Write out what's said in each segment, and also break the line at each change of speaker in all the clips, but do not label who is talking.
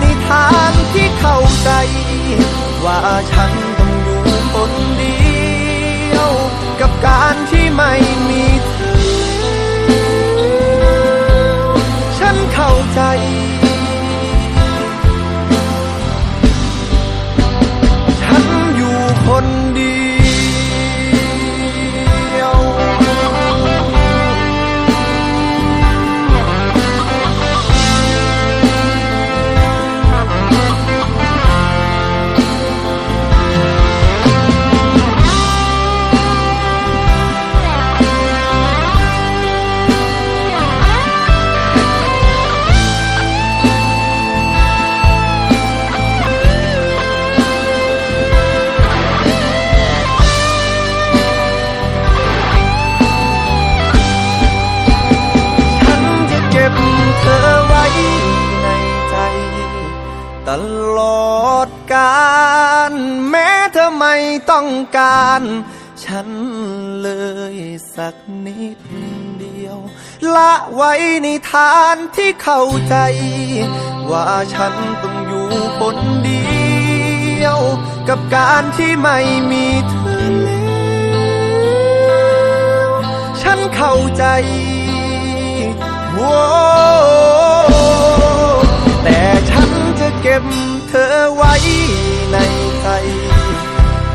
ในทางที่เข้าใจ ว่าฉันต้องอยู่คนเดียว กับการที่ไม่มี ต้องการ ฉันเลยสักนิดเดียว ละไว้ในฐานที่เข้าใจ ว่าฉันต้องอยู่คนเดียว กับการที่ไม่มีเธอแล้วฉันเข้าใจโว้แต่ฉันจะเก็บเธอไว้ในใจ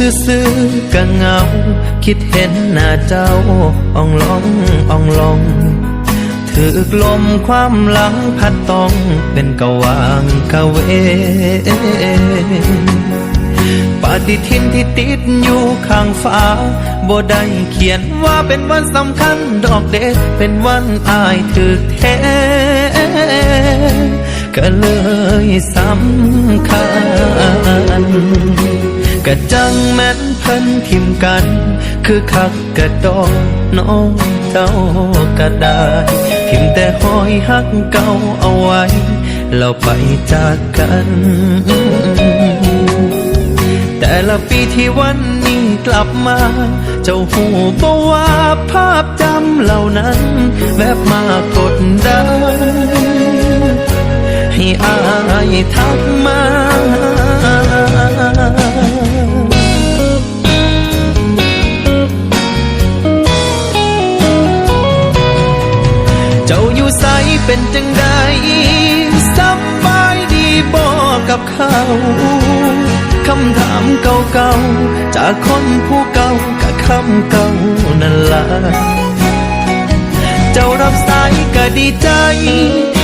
ซื่
อๆก็เงา คิดเห็นหน้าเจ้าอ่องลองอ่องลองถือกลมความหลังพัดต้องเป็นกะวางกะเว ปฏิทินที่ติดอยู่ข้างฟ้าบ่ได้เขียนว่าเป็นวันสำคัญดอกเด็กเป็นวันอายถือแท้ก็เลยสำคัญ ก็จังแม่นเพิ่นทิมกัน คือคักกระดอกน้องเจ้าก็ได้ทิมแต่หอยหักเก่าเอาไว้ เราไปจากกัน แต่ละปีที่วันนี้กลับมา เจ้าหูบอว่าภาพจำเหล่านั้นแบบมากดดันให้อายทักมา เป็นจังใดสบายดีบอกกับเขาคำถามเก่าๆ จากคนผู้เก่ากับคำเก่านั่นละเจ้ารับสายก็ดีใจ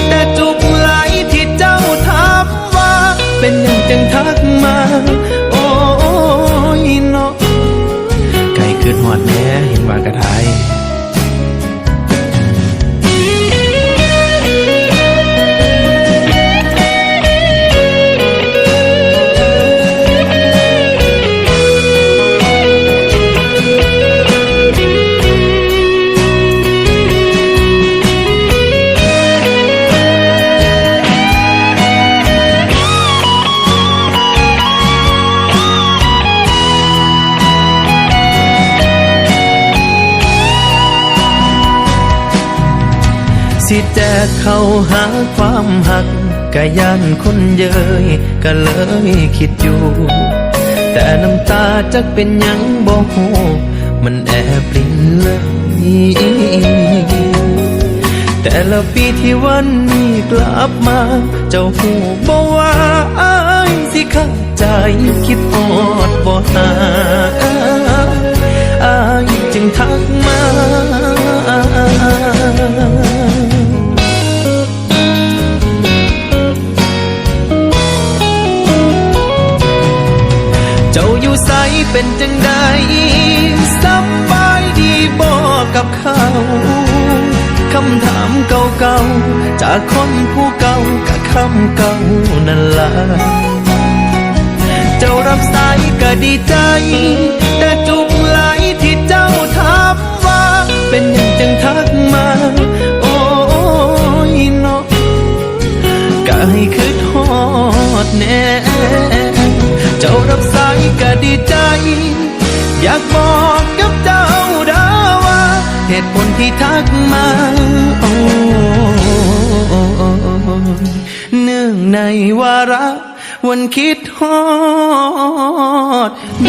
แต่จุกไหลที่เจ้าถามว่า เป็นอย่างจังทักมา โอ้ยเนาะไก่ขึ้นหอดแม่เห็นว่ากระไทย สิแจกเข้าหาความหักกะยันคนเย้ยก็เลยคิดอยู่ แต่น้ำตาจักเป็นยังบ่ฮู้มันแอบปรินเลยแต่ละปีที่วันนี้กลับมา เจ้าหูบอกว่าอายสิเข้าใจคิดอดบ่หา สบายดีบอกกับเขา คำถามเก่าๆ จากคนผู้เก่ากับคำเก่านั่นละเจ้ารับสายก็ดีใจ แต่จุกไหลที่เจ้าถามว่า เป็นอย่างจังทักมา โอ้ยเนาะก็ให้คืดฮอดแน่ เจ้ารับสายก็ดีใจ อยากบอกกับเจ้าดาว่า เหตุผลที่ทักมาโอ้เนื่องในวาระวันคิดฮอดเด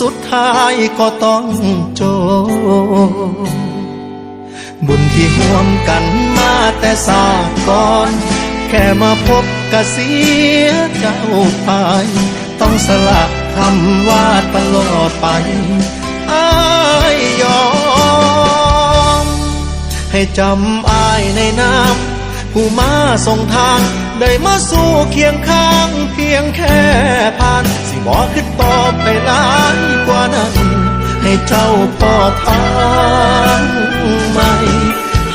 สุดท้ายก็ต้องจบบุญที่ห่วมกันมาแต่สากก่อน แค่มาพบกะเสียเจ้าไป ต้องสละคำว่าตลอดไปอายยอม ให้จำอายในน้ำผู้มาส่งทาง ได้มาสู่เคียงข้างเพียงแค่ผ่าน เจ้าพ่อทางใหม่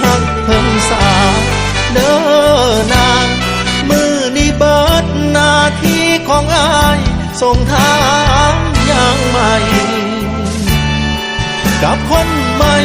หักเพิ่งสาเด้อนางมือนี้เบิดหน้าที่ของอายส่งทางอย่างใหม่ กับคนใหม่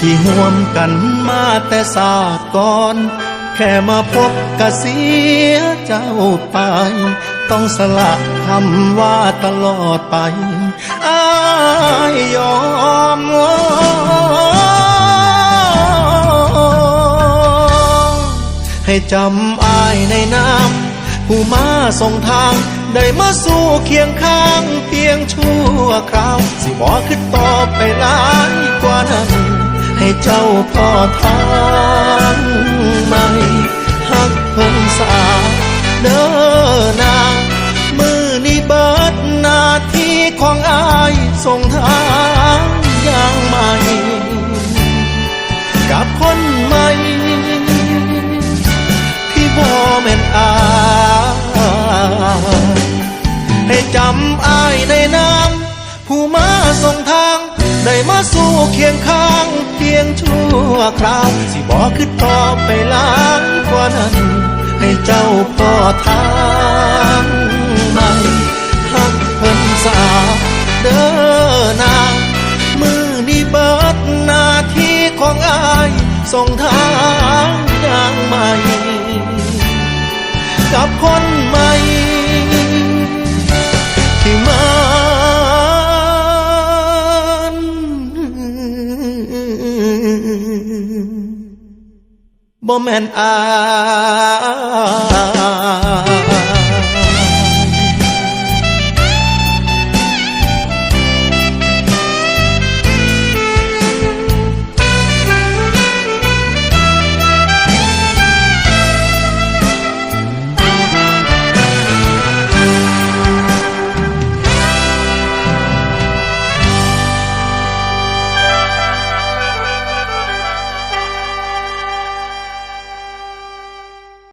ที่ห่วมกันมาแต่ศาสตร์ก่อน แค่มาพบกะเสียเจ้าไป ต้องสละคำว่าตลอดไปอายยอมให้จำอายในน้ำผู้มาส่งทางได้มาสู่เคียงข้างเพียงชั่วคราว สิบอขึ้นต่อไปหลายกว่านั้น ให้เจ้าพ่อทางใหม่หักเพิ่งสาเด้อนามือนี้เบิดนาที่ของอายส่งทางอย่างใหม่ กับคนใหม่ที่บ่แม่นอายให้จำอายในน้ำผู้มาส่งทาง ได้มาสู่เคียงข้างเพียงชั่วคราว สิบอกขึ้นต่อไปล้างกว่านั้น ให้เจ้าพ่อทางใหม่หักเพิ่นสาเด้อ บ่แม่นอาย